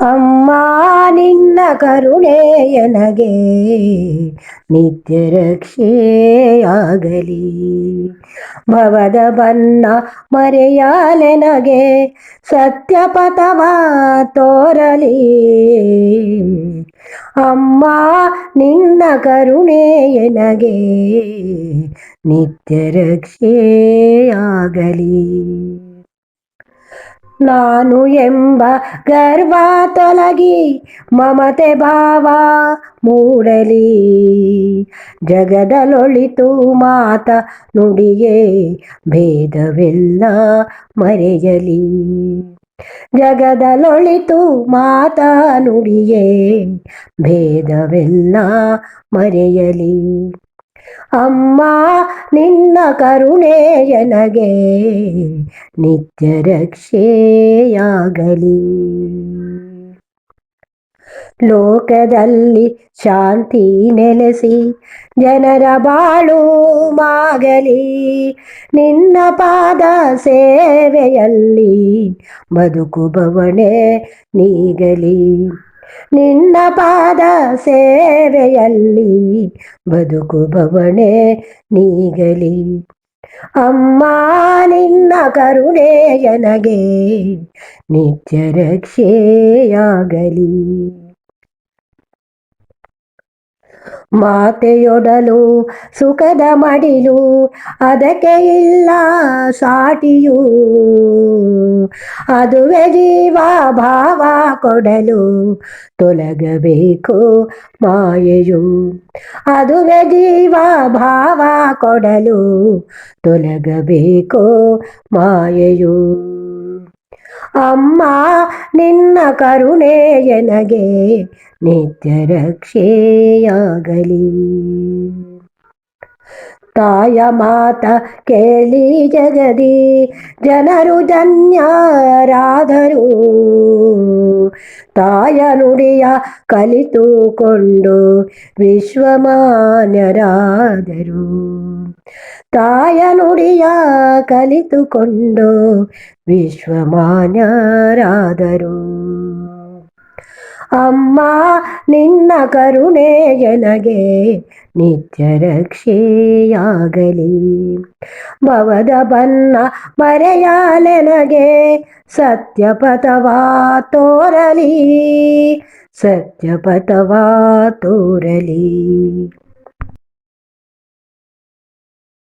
ಅಮ್ಮ ನಿನ್ನ ಕರುಣೆಯನಗೆ ನಿತ್ಯ ರಕ್ಷೆಯಾಗಲಿ. ಭವದ ಬನ್ನ ಮರೆಯಾಲೆನಗೆ ಸತ್ಯಪಥವ ತೋರಲಿ. ಅಮ್ಮ ನಿನ್ನ ಕರುಣೆಯನಗೆ ನಿತ್ಯ ರಕ್ಷೆಯಾಗಲಿ. ನಾನು ಎಂಬ ಗರ್ವ ತೊಲಗಿ ಮಮತೆ ಭಾವ ಮೂಡಲಿ. ಜಗದಲೊಳಿತು ಮಾತ ನುಡಿಯೇ ಭೇದವೆಲ್ಲ ಮರೆಯಲಿ. ಜಗದಲೊಳಿತು ಮಾತ ನುಡಿಯೇ ಭೇದವೆಲ್ಲ ಮರೆಯಲಿ. ಅಮ್ಮ, ನಿನ್ನ ಕರುಣೆಯನಗೆ ನಿತ್ಯ ರಕ್ಷೆಯಾಗಲಿ. ಲೋಕದಲ್ಲಿ ಶಾಂತಿ ನೆಲೆಸಿ ಜನರ ಬಾಳು ಮಾಗಲಿ. ನಿನ್ನ ಪಾದ ಸೇವೆಯಲ್ಲಿ ಬದುಕು ಬವಣೆ ನೀಗಲಿ. ನಿನ್ನ ಪಾದ ಸೇವೆಯಲ್ಲಿ ಬದುಕು ಬವಣೆ ನೀಗಲಿ. ಅಮ್ಮ, ನಿನ್ನ ಕರುಣೆಯನಗೆ ನಿತ್ಯ ರಕ್ಷೆಯಾಗಲಿ. ಮಾತೆಯೊಡಲು ಸುಖದ ಮಡಿಲು ಅದಕ್ಕೆ ಇಲ್ಲ ಸಾಟಿಯು. ಅದುವೆ ಜೀವ ಭಾವ ಕೊಡಲು ತೊಲಗಬೇಕು ಮಾಯೆಯು. ಅದುವೆ ಜೀವ ಭಾವ ಕೊಡಲು ತೊಲಗಬೇಕು ಮಾಯೆಯು. ಅಮ್ಮ, ನಿನ್ನ ಕರುಣೆಯನಗೆ ನಿತ್ಯ ರಕ್ಷೆಯಾಗಲಿ ತಾಯ ಮಾತ ಕೇಳಿ ಜಗದಿ. ಜನರು ಧನ್ಯರಾದರು. ತಾಯ ನುಡಿಯ ಕಲಿತುಕೊಂಡು ವಿಶ್ವಮಾನ್ಯರಾದರು. ತಾಯ ನುಡಿಯ ಕಲಿತುಕೊಂಡು ವಿಶ್ವಮಾನ್ಯರಾದರು. ಅಮ್ಮ ನಿನ್ನ ಕರುಣೆಯನಗೆ ನಿತ್ಯ ರಕ್ಷೆಯಾಗಲಿ. ಭವದ ಬನ್ನ ಮರೆಯಾಲೆನಗೆ ಸತ್ಯಪಥವಾ ತೋರಲಿ ಸತ್ಯಪಥವಾ ತೋರಲಿ.